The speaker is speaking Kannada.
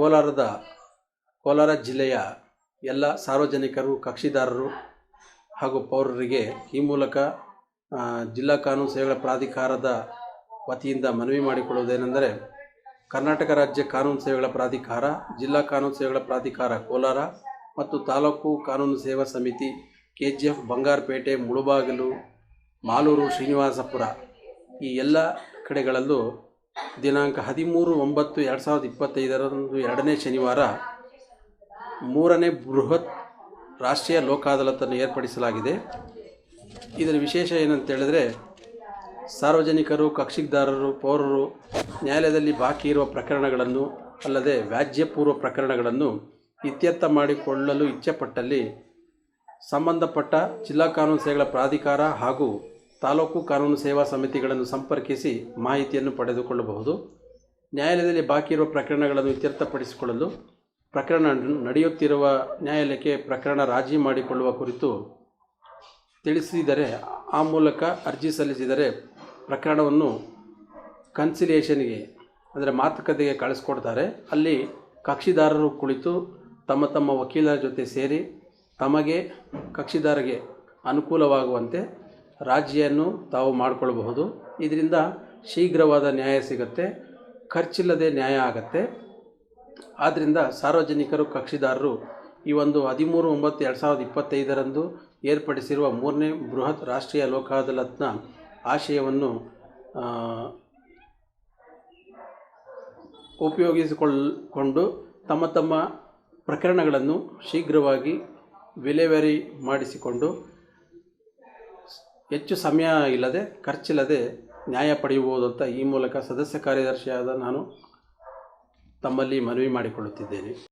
ಕೋಲಾರದ, ಕೋಲಾರ ಜಿಲ್ಲೆಯ ಎಲ್ಲ ಸಾರ್ವಜನಿಕರು, ಕಕ್ಷಿದಾರರು ಹಾಗೂ ಪೌರರಿಗೆ ಈ ಮೂಲಕ ಜಿಲ್ಲಾ ಕಾನೂನು ಸೇವೆಗಳ ಪ್ರಾಧಿಕಾರದ ವತಿಯಿಂದ ಮನವಿ ಮಾಡಿಕೊಳ್ಳುವುದೇನೆಂದರೆ, ಕರ್ನಾಟಕ ರಾಜ್ಯ ಕಾನೂನು ಸೇವೆಗಳ ಪ್ರಾಧಿಕಾರ, ಜಿಲ್ಲಾ ಕಾನೂನು ಸೇವೆಗಳ ಪ್ರಾಧಿಕಾರ ಕೋಲಾರ ಮತ್ತು ತಾಲೂಕು ಕಾನೂನು ಸೇವಾ ಸಮಿತಿ K G F Bangarapet, Mulbagal, Malur Srinivaspur ಈ ಎಲ್ಲ ಕಡೆಗಳಲ್ಲೂ ದಿನಾಂಕ ಹದಿಮೂರು ಒಂಬತ್ತು ಎರಡು ಸಾವಿರದ ಇಪ್ಪತ್ತೈದರಂದು ಎರಡನೇ ಶನಿವಾರ ಮೂರನೇ ಬೃಹತ್ ರಾಷ್ಟ್ರೀಯ ಲೋಕ ಅದಾಲತನ್ನು ಏರ್ಪಡಿಸಲಾಗಿದೆ. ಇದರ ವಿಶೇಷ ಏನಂತ ಹೇಳಿದ್ರೆ, ಸಾರ್ವಜನಿಕರು, ಕಕ್ಷಿದಾರರು, ಪೌರರು, ನ್ಯಾಯಾಲಯದಲ್ಲಿ ಬಾಕಿ ಇರುವ ಪ್ರಕರಣಗಳನ್ನು ಅಲ್ಲದೆ ವ್ಯಾಜ್ಯಪೂರ್ವ ಪ್ರಕರಣಗಳನ್ನು ಇತ್ಯರ್ಥ ಮಾಡಿಕೊಳ್ಳಲು ಇಚ್ಛೆಪಟ್ಟಲ್ಲಿ ಸಂಬಂಧಪಟ್ಟ ಜಿಲ್ಲಾ ಕಾನೂನು ಸೇವೆಗಳ ಪ್ರಾಧಿಕಾರ ಹಾಗೂ ತಾಲೂಕು ಕಾನೂನು ಸೇವಾ ಸಮಿತಿಗಳನ್ನು ಸಂಪರ್ಕಿಸಿ ಮಾಹಿತಿಯನ್ನು ಪಡೆದುಕೊಳ್ಳಬಹುದು. ನ್ಯಾಯಾಲಯದಲ್ಲಿ ಬಾಕಿ ಇರುವ ಪ್ರಕರಣಗಳನ್ನು ಇತ್ಯರ್ಥಪಡಿಸಿಕೊಳ್ಳಲು ಪ್ರಕರಣ ನಡೆಯುತ್ತಿರುವ ನ್ಯಾಯಾಲಯಕ್ಕೆ ಪ್ರಕರಣ ರಾಜಿ ಮಾಡಿಕೊಳ್ಳುವ ಕುರಿತು ತಿಳಿಸಿದರೆ, ಆ ಮೂಲಕ ಅರ್ಜಿ ಸಲ್ಲಿಸಿದರೆ ಪ್ರಕರಣವನ್ನು ಕನ್ಸಿಲಿಯೇಷನ್ಗೆ, ಅಂದರೆ ಮಾತುಕತೆಗೆ ಕಳಿಸ್ಕೊಡ್ತಾರೆ. ಅಲ್ಲಿ ಕಕ್ಷಿದಾರರು ಕುಳಿತು ತಮ್ಮ ತಮ್ಮ ವಕೀಲರ ಜೊತೆ ಸೇರಿ ತಮಗೆ ಕಕ್ಷಿದಾರರಿಗೆ ಅನುಕೂಲವಾಗುವಂತೆ ರಾಜಿಯನ್ನು ತಾವು ಮಾಡಿಕೊಳ್ಳಬಹುದು ಇದರಿಂದ ಶೀಘ್ರವಾದ ನ್ಯಾಯ ಸಿಗುತ್ತೆ. ಖರ್ಚಿಲ್ಲದೆ ನ್ಯಾಯ ಆಗತ್ತೆ. ಆದ್ದರಿಂದ ಸಾರ್ವಜನಿಕರು, ಕಕ್ಷಿದಾರರು ಈ ಒಂದು ಹದಿಮೂರು, ಒಂಬತ್ತು, ಎರಡು ಸಾವಿರದ ಇಪ್ಪತ್ತೈದರಂದು ಏರ್ಪಡಿಸಿರುವ ಮೂರನೇ ಬೃಹತ್ ರಾಷ್ಟ್ರೀಯ ಲೋಕ ಅದಾಲತ್ನ ಆಶಯವನ್ನು ಉಪಯೋಗಿಸಿಕೊಳ್ಕೊಂಡು ತಮ್ಮ ತಮ್ಮ ಪ್ರಕರಣಗಳನ್ನು ಶೀಘ್ರವಾಗಿ ವಿಲೇವಾರಿ ಮಾಡಿಸಿಕೊಂಡು ಹೆಚ್ಚು ಸಮಯ ಇಲ್ಲದೆ, ಖರ್ಚಿಲ್ಲದೆ ನ್ಯಾಯ ಪಡೆಯಬಹುದು ಅಂತ ಈ ಮೂಲಕ ಸದಸ್ಯ ಕಾರ್ಯದರ್ಶಿಯಾದ ನಾನು ತಮ್ಮಲ್ಲಿ ಮನವಿ ಮಾಡಿಕೊಳ್ಳುತ್ತಿದ್ದೇನೆ.